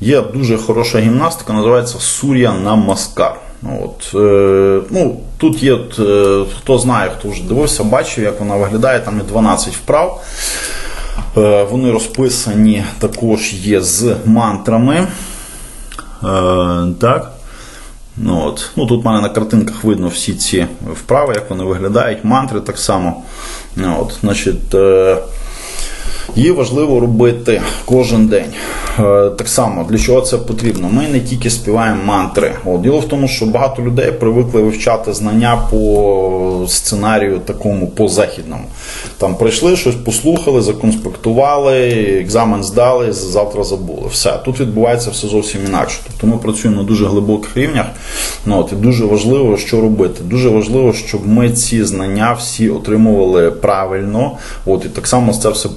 Є дуже хороша гімнастика, називається Сур'я Намаскар. От, е, ну, тут є, е, хто знає, хто вже дивився, бачив, як вона виглядає, там є 12 вправ. Е, вони розписані також є з мантрами. Е, так. Ну, от. ну, тут в мене на картинках видно всі ці вправи, як вони виглядають, мантри так само. От, значить, е, Її важливо робити кожен день. Е, Так само, для чого це потрібно? Ми не тільки співаємо мантри. От, Діло в тому, що багато людей привикли вивчати знання по сценарію такому по західному. Там прийшли, щось послухали, законспектували, екзамен здали, завтра забули. Все. Тут відбувається все зовсім інакше. Тобто ми працюємо на дуже глибоких рівнях. Ну, от, і дуже важливо, що робити. Дуже важливо, щоб ми ці знання всі отримували правильно. От, і так само це все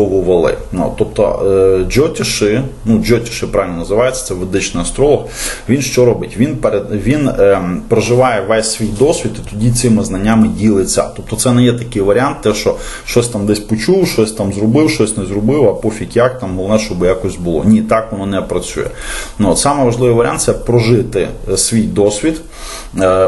пропрацьовували. Ну, тобто е, Джотіши, ну Джотіши правильно називається, це ведичний астролог. Він що робить? Він перед він е, проживає весь свій досвід і тоді цими знаннями ділиться. Тобто це не є такий варіант, те, що щось там десь почув, щось там зробив, щось не зробив, а пофіг як там головне, щоб якось було. Ні, так воно не працює. Ну, от, саме важливий варіант це прожити е, свій досвід,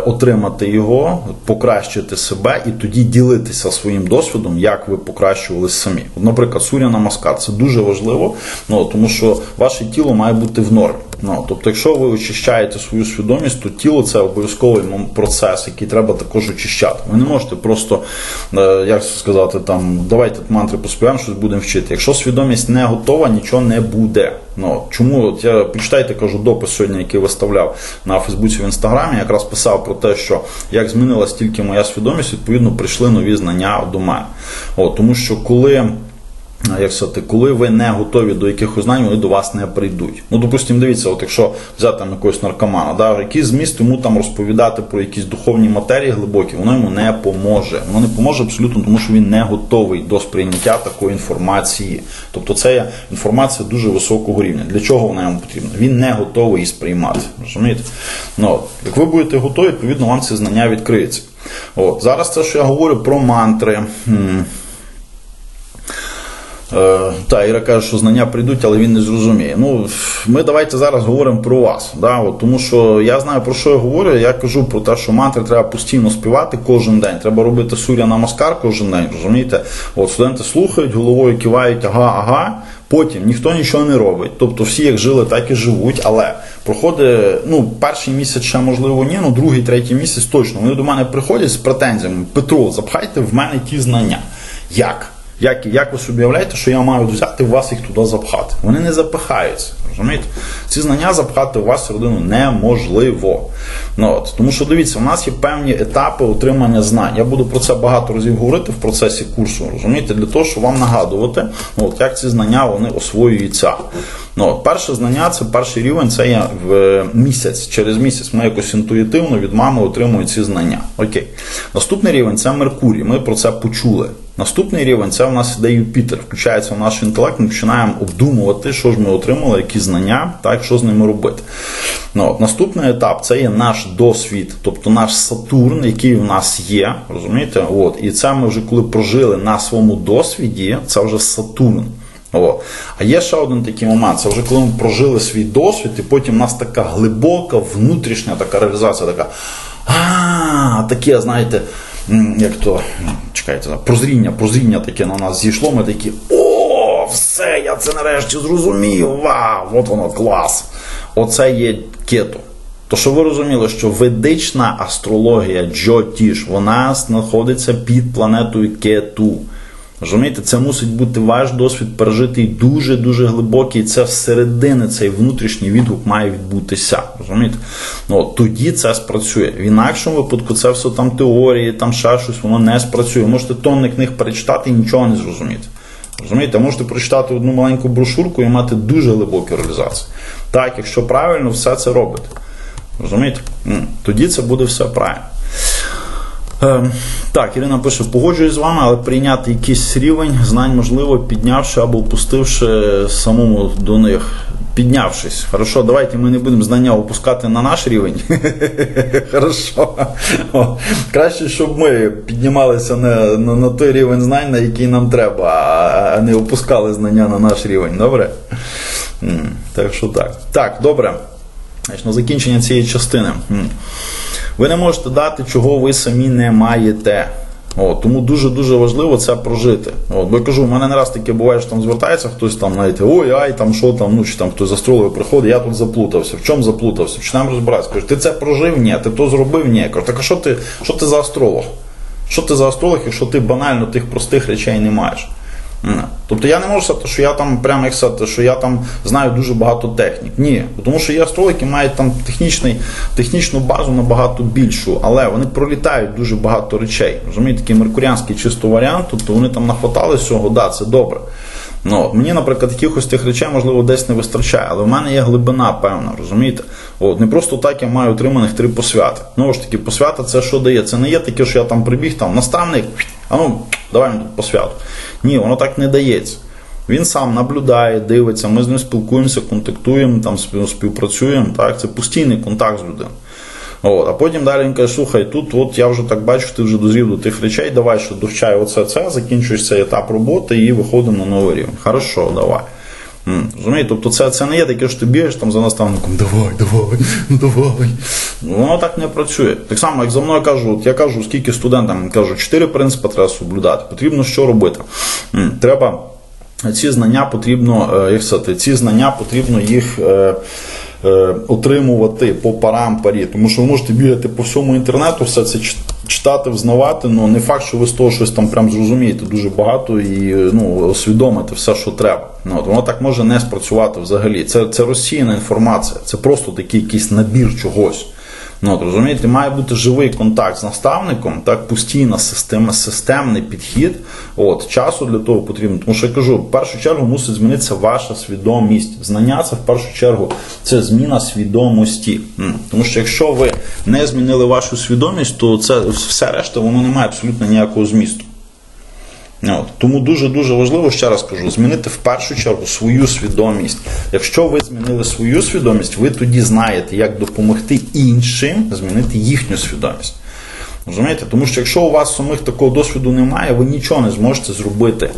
отримати його, покращити себе і тоді ділитися своїм досвідом, як ви покращувалися самі. Наприклад, суряна маска це дуже важливо, ну, тому що ваше тіло має бути в нормі. Ну, тобто, якщо ви очищаєте свою свідомість, то тіло це обов'язковий процес, який треба також очищати. Ви не можете просто, е, як сказати, там давайте мантри поспіваємо, щось будемо вчити. Якщо свідомість не готова, нічого не буде. Ну чому от я почитайте, кажу, допис сьогодні, який виставляв на Фейсбуці в інстаграмі, якраз писав про те, що як змінилась тільки моя свідомість, відповідно прийшли нові знання до мене. От, тому що коли. Як сказати, коли ви не готові до якихось знань, вони до вас не прийдуть. Ну, допустимо, дивіться, от якщо взяти там якогось наркомана, да, який зміст йому там розповідати про якісь духовні матерії глибокі, воно йому не поможе. Воно не поможе абсолютно, тому що він не готовий до сприйняття такої інформації. Тобто це є інформація дуже високого рівня. Для чого вона йому потрібна? Він не готовий її сприймати. Розумієте? Ну, як ви будете готові, відповідно, вам ці знання відкриються. От, зараз це, що я говорю про мантри. Е, та, Іра каже, що знання прийдуть, але він не зрозуміє. Ну, ми давайте зараз говоримо про вас. Да? От, тому що я знаю про що я говорю. Я кажу про те, що мантри треба постійно співати кожен день. Треба робити суря намаскар кожен день. Розумієте? От студенти слухають, головою кивають, ага, ага. Потім ніхто нічого не робить. Тобто всі як жили, так і живуть. Але проходить ну, перший місяць ще можливо ні, ну другий, третій місяць точно. Вони до мене приходять з претензіями. Петро, запхайте в мене ті знання. Як? Як, як ви собі уявляєте, що я маю взяти вас їх туди запхати? Вони не запихаються. Розумієте? Ці знання запхати у вас всередину неможливо. Ну, от. Тому що дивіться, у нас є певні етапи отримання знань. Я буду про це багато разів говорити в процесі курсу, розумієте, для того, щоб вам нагадувати, ну, от, як ці знання вони освоюються. Ну, от, перше знання це перший рівень, це є в місяць. Через місяць ми якось інтуїтивно від мами отримуємо ці знання. Окей. Наступний рівень це Меркурій. Ми про це почули. Наступний рівень це у нас іде Юпітер, включається в наш інтелект, ми починаємо обдумувати, що ж ми отримали, які знання, так, що з ними робити. Ну, от, Наступний етап це є наш досвід, тобто наш Сатурн, який в нас є. розумієте? От, І це ми вже коли прожили на своєму досвіді, це вже Сатурн. О. А є ще один такий момент, це вже коли ми прожили свій досвід, і потім у нас така глибока внутрішня така реалізація, така а, таке, знаєте, як то, чекайте, прозріння, прозріння таке на нас зійшло, ми такі, о, все, я це нарешті зрозумів, вау, от воно клас. Оце є кето. То що ви розуміли, що ведична астрологія Джотіш, вона знаходиться під планетою Кету. Розумієте, це мусить бути ваш досвід пережитий дуже-дуже глибокий. Це всередини цей внутрішній відгук має відбутися. Розумієте? Ну, тоді це спрацює. В інакшому випадку це все там теорії, там ще щось, воно не спрацює. Можете тонни книг перечитати і нічого не зрозуміти. Розумієте, можете прочитати одну маленьку брошурку і мати дуже глибоку реалізацію. Так, якщо правильно все це робите. Розумієте? Тоді це буде все правильно. Ем, так, Ірина пише, погоджуюсь з вами, але прийняти якийсь рівень знань можливо, піднявши або опустивши самому до них. Піднявшись. Хорошо, давайте ми не будемо знання опускати на наш рівень. Хорошо. О, краще, щоб ми піднімалися на, на, на той рівень знань, на який нам треба, а, не опускали знання на наш рівень. Добре? Так що так. Так, добре. На закінчення цієї частини. Ви не можете дати, чого ви самі не маєте. О, тому дуже-дуже важливо це прожити. От, бо я кажу, в мене не раз таке буває, що там звертається хтось там, знаєте, ой, ай, там що там, ну чи там хтось з астрологів приходить, я тут заплутався. В чому заплутався? Починаємо розбиратися. Кажуть, ти це прожив? Ні, ти то зробив? Ні. Кажу, так а що ти, що ти за астролог? Що ти за астролог, якщо ти банально тих простих речей не маєш? М. Тобто я не можу сказати, що я там прямо як сказати, що я там знаю дуже багато технік. Ні, тому що є астрологи, мають там технічний, технічну базу набагато більшу, але вони пролітають дуже багато речей. Розумієте, такий меркуріанський чисто варіант, тобто вони там нахватали всього, да, це добре. Ну, мені, наприклад, якихось тих речей, можливо, десь не вистачає, але в мене є глибина певна, розумієте? От, не просто так я маю отриманих три посвяти. Ну ж таки, посвята це що дає? Це не є таке, що я там прибіг, там наставник, а ну, давай ми тут посвяту. Ні, воно так не дається. Він сам наблюдає, дивиться, ми з ним спілкуємося, контактуємо, там співпрацюємо. Так? Це постійний контакт з людиною. От, а потім далі він каже, слухай, тут от я вже так бачу, ти вже дозрів до тих речей, давай ще довчай оце, це, закінчуєш цей етап роботи і виходимо на новий рівень. Хорошо, давай. Розумієте? Тобто це, це не є таке, що ти бігаєш там за наставником, давай, давай, ну давай. Ну, Воно так не працює. Так само, як за мною кажу, от я кажу, скільки студентам кажу, чотири принципи треба соблюдати. Потрібно що робити? Треба ці знання потрібно, е, як сказати, ці знання потрібно їх. е, е, Отримувати по парам парі, тому що ви можете бігати по всьому інтернету, все це читати, взнавати. Ну не факт, що ви з того щось там прям зрозумієте дуже багато і ну, освідомите все, що треба. Ну, от, воно так може не спрацювати взагалі. Це, це розсіяна інформація, це просто такий якийсь набір чогось. Ну, от, розумієте, має бути живий контакт з наставником, так постійна система, системний підхід. От часу для того потрібно. Тому що я кажу, в першу чергу мусить змінитися ваша свідомість. Знання це в першу чергу це зміна свідомості. Тому що якщо ви не змінили вашу свідомість, то це все решта воно не має абсолютно ніякого змісту. От. Тому дуже дуже важливо, ще раз кажу, змінити в першу чергу свою свідомість. Якщо ви змінили свою свідомість, ви тоді знаєте, як допомогти іншим змінити їхню свідомість. Розумієте? Тому що якщо у вас самих такого досвіду немає, ви нічого не зможете зробити.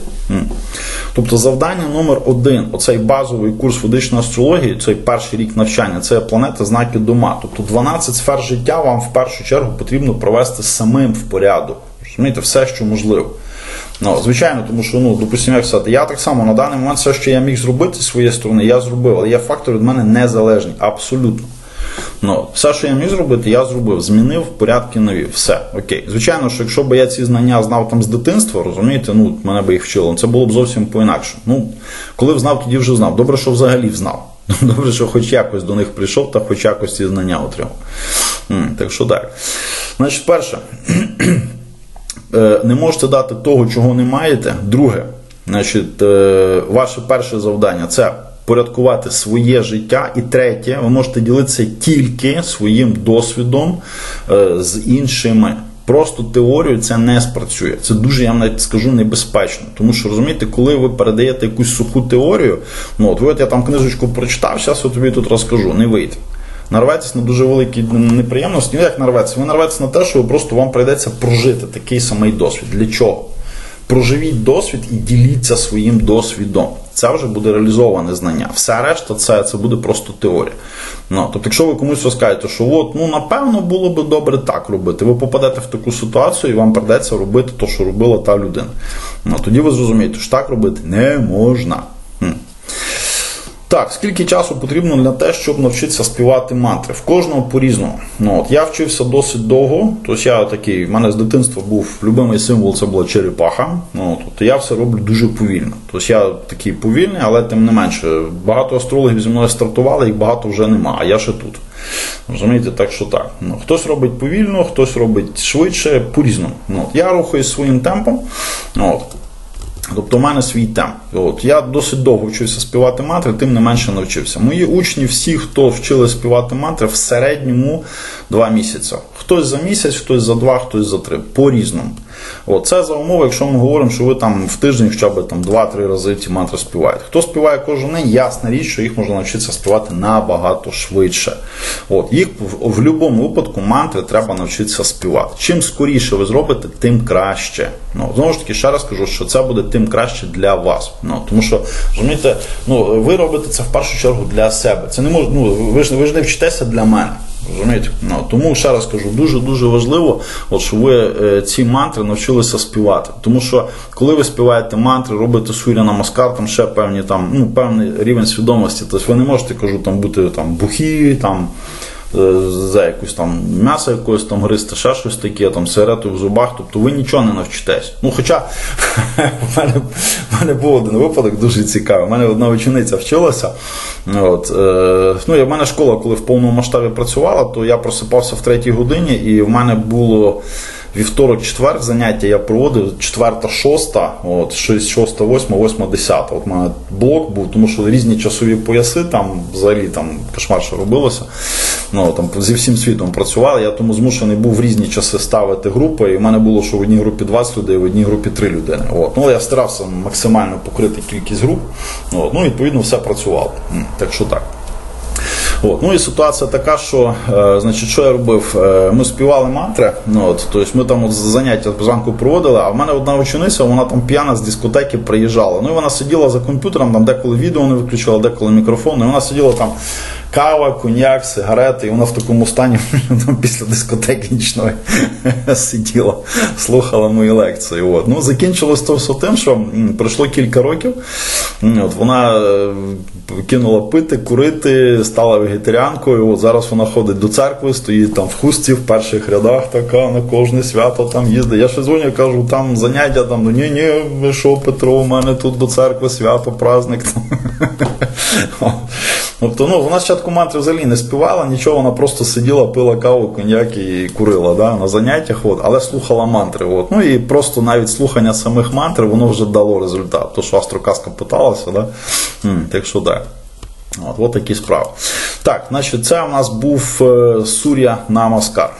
Тобто завдання номер один, оцей базовий курс ведичної астрології, цей перший рік навчання, це планета знаки дома. Тобто 12 сфер життя вам в першу чергу потрібно провести самим в порядок. Розумієте, все, що можливо. Ну, звичайно, тому що, ну, допустимо, як сказати, я так само на даний момент все, що я міг зробити з своєї сторони, я зробив, але є фактор від мене незалежний, абсолютно. Ну, все, що я міг зробити, я зробив, змінив порядки нові. Все, окей. Звичайно, що якщо б я ці знання знав там з дитинства, розумієте, ну мене би їх вчило, це було б зовсім по-інакше. Ну, коли знав, тоді вже знав. Добре, що взагалі знав. Добре, що хоч якось до них прийшов та хоч якось ці знання отримав. Так що так. Значить, перше. Е, не можете дати того, чого не маєте. Друге, значить, е, ваше перше завдання це порядкувати своє життя. І третє, ви можете ділитися тільки своїм досвідом е, з іншими. Просто теорію це не спрацює. Це дуже, я навіть скажу, небезпечно. Тому що розумієте, коли ви передаєте якусь суху теорію, ну от ви от я там книжечку прочитав, зараз я тобі тут розкажу, не вийде. Нарветесь на дуже великі неприємності. Ну як нарветься? Ви нарветеся на те, що ви просто вам прийдеться прожити такий самий досвід. Для чого? Проживіть досвід і діліться своїм досвідом. Це вже буде реалізоване знання. Все решта це, це буде просто теорія. Ну, тобто, якщо ви комусь розкажете, що от, ну напевно було би добре так робити, ви попадете в таку ситуацію і вам придеться робити те, що робила та людина. Ну, тоді ви зрозумієте, що так робити не можна. Так, скільки часу потрібно для те, щоб навчитися співати мантри? В кожного по-різному. Ну, от, я вчився досить довго, тобто я такий, в мене з дитинства був любимий символ, це була черепаха. Ну, тобто я все роблю дуже повільно. Тобто я такий повільний, але тим не менше, багато астрологів зі мною стартували, їх багато вже нема, а я ще тут. Розумієте, так що так. Ну, хтось робить повільно, хтось робить швидше, по-різному. Ну, я рухаюсь своїм темпом. Ну, от. Тобто, в мене свій темп. От я досить довго вчився співати мантри, тим не менше навчився. Мої учні, всі, хто вчили співати мантри, в середньому два місяці. Хтось за місяць, хтось за два, хтось за три. По-різному. От, це за умови, якщо ми говоримо, що ви там в тиждень хоча б там два-три рази ці мантри співаєте. Хто співає кожен день, ясна річ, що їх можна навчитися співати набагато швидше. От, їх в, в будь-якому випадку мантри треба навчитися співати. Чим скоріше ви зробите, тим краще. Ну, знову ж таки, ще раз кажу, що це буде тим краще для вас. Ну, тому що, розумієте, ну, ви робите це в першу чергу для себе. Це не може, ну, ви ж ви ж не вчитеся для мене. Розумієте? Ну, тому ще раз кажу, дуже дуже важливо, от, що ви е, ці мантри навчилися співати. Тому що коли ви співаєте мантри, робите суря на маскар, там ще певні там, ну, певний рівень свідомості. Тобто ви не можете кажу, там бути там бухі, там. Е, За якусь там м'ясо якогось там гристи, ще щось таке, там сигарету в зубах, тобто ви нічого не навчитесь. Ну, хоча в мене, в мене був один випадок дуже цікавий. У мене одна учениця вчилася. От, е, ну, і в мене школа, коли в повному масштабі працювала, то я просипався в третій годині, і в мене було вівторок, четвер заняття я проводив, четверта, шоста, от, шість, шоста, восьма, восьма, десята. От у мене блок був, тому що різні часові пояси, там взагалі там кошмар, що робилося. Ну, там, зі всім світом працювали, я тому змушений був в різні часи ставити групи, і в мене було, що в одній групі 20 людей, в одній групі 3 людини. От. Ну, я старався максимально покрити кількість груп, от. ну, відповідно, все працювало. Так що так. От. Ну і ситуація така, що е, значить, що я робив? Е, ми співали мантри, ну, от, тобто ми там от заняття зранку проводили, а в мене одна учениця, вона там п'яна з дискотеки приїжджала. Ну і вона сиділа за комп'ютером, там деколи відео не виключила, деколи мікрофон, і вона сиділа там. Кава, коньяк, сигарети, і вона в такому стані після дискотеки нічної сиділа, слухала мої лекції. От. Ну, закінчилось то все тим, що пройшло кілька років. От, вона е, кинула пити, курити, стала вегетаріанкою. От зараз вона ходить до церкви, стоїть там в хустці в перших рядах, така на кожне свято там їздить. Я ще дзвоню, кажу, там заняття, там, ну ні, ні, ви що, Петро, у мене тут до церкви свято, праздник. Тобто, ну, вона спочатку мантри взагалі не співала, нічого, вона просто сиділа, пила каву, коньяк і курила да, на заняттях, от, але слухала мантри. От. Ну і просто навіть слухання самих мантр, воно вже дало результат. То, що астроказка питалася, да? Так що так. От, от такі справи. Так, значить, це у нас був е, Сур'я Намаскар.